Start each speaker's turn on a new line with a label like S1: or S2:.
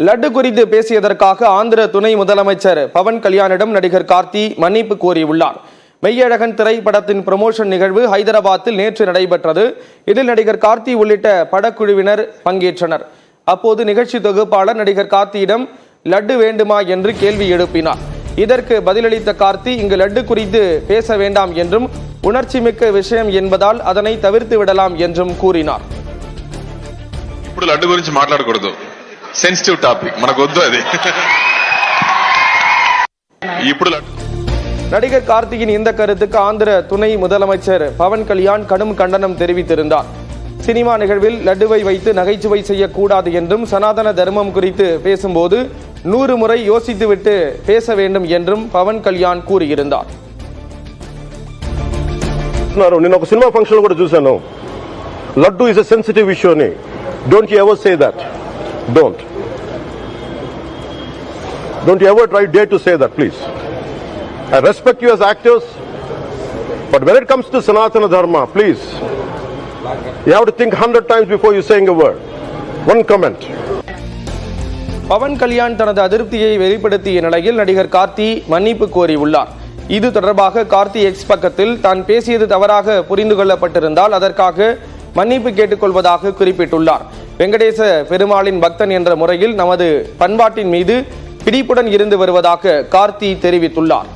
S1: லட்டு குறித்து பேசியதற்காக ஆந்திர துணை முதலமைச்சர் பவன் கல்யாணிடம் நடிகர் கார்த்தி மன்னிப்பு கோரியுள்ளார் மெய்யழகன் திரைப்படத்தின் ப்ரமோஷன் நிகழ்வு ஹைதராபாத்தில் நேற்று நடைபெற்றது இதில் நடிகர் கார்த்தி உள்ளிட்ட படக்குழுவினர் பங்கேற்றனர் அப்போது நிகழ்ச்சி தொகுப்பாளர் நடிகர் கார்த்தியிடம் லட்டு வேண்டுமா என்று கேள்வி எழுப்பினார் இதற்கு பதிலளித்த கார்த்தி இங்கு லட்டு குறித்து பேச வேண்டாம் என்றும் உணர்ச்சிமிக்க விஷயம் என்பதால் அதனை தவிர்த்து விடலாம் என்றும் கூறினார்
S2: ఇప్పుడు లడ్డు గురించి మాట్లాడకూడదు సెన్సిటివ్ టాపిక్ మనకు వద్దు అది ఇప్పుడు లడ్డు
S1: நடிகர் கார்த்தியின் இந்த கருத்துக்கு ஆந்திர துணை முதலமைச்சர் பவன் கல்யாண் கடும் கண்டனம் தெரிவித்திருந்தார் சினிமா நிகழ்வில் லட்டுவை வைத்து நகைச்சுவை செய்யக்கூடாது என்றும் சனாதன தர்மம் குறித்து பேசும்போது நூறு முறை யோசித்துவிட்டு பேச வேண்டும் என்றும் பவன் கல்யாண் கூறியிருந்தார்
S3: చెప్తున్నారు నేను ఒక సినిమా ఫంక్షన్ కూడా చూశాను laddu is a sensitive issue అని don't you ever say that Don't. Don't you ever try dare to say that, please. I respect you as actors, but when it comes to Sanatana Dharma, please, you have to think hundred times before you saying a word. One comment.
S1: Pawan Kalyan தனது அதிருப்தியை வெளிப்படுத்திய நிலையில் நடிகர் கார்த்தி மன்னிப்பு கோரியுள்ளார் இது தொடர்பாக Karthi X பக்கத்தில் தான் பேசியது தவறாக புரிந்து கொள்ளப்பட்டிருந்தால் அதற்காக மன்னிப்பு கேட்டுக்கொள்வதாக குறிப்பிட்டுள்ளார் வெங்கடேச பெருமாளின் பக்தன் என்ற முறையில் நமது பண்பாட்டின் மீது பிடிப்புடன் இருந்து வருவதாக கார்த்தி தெரிவித்துள்ளார்.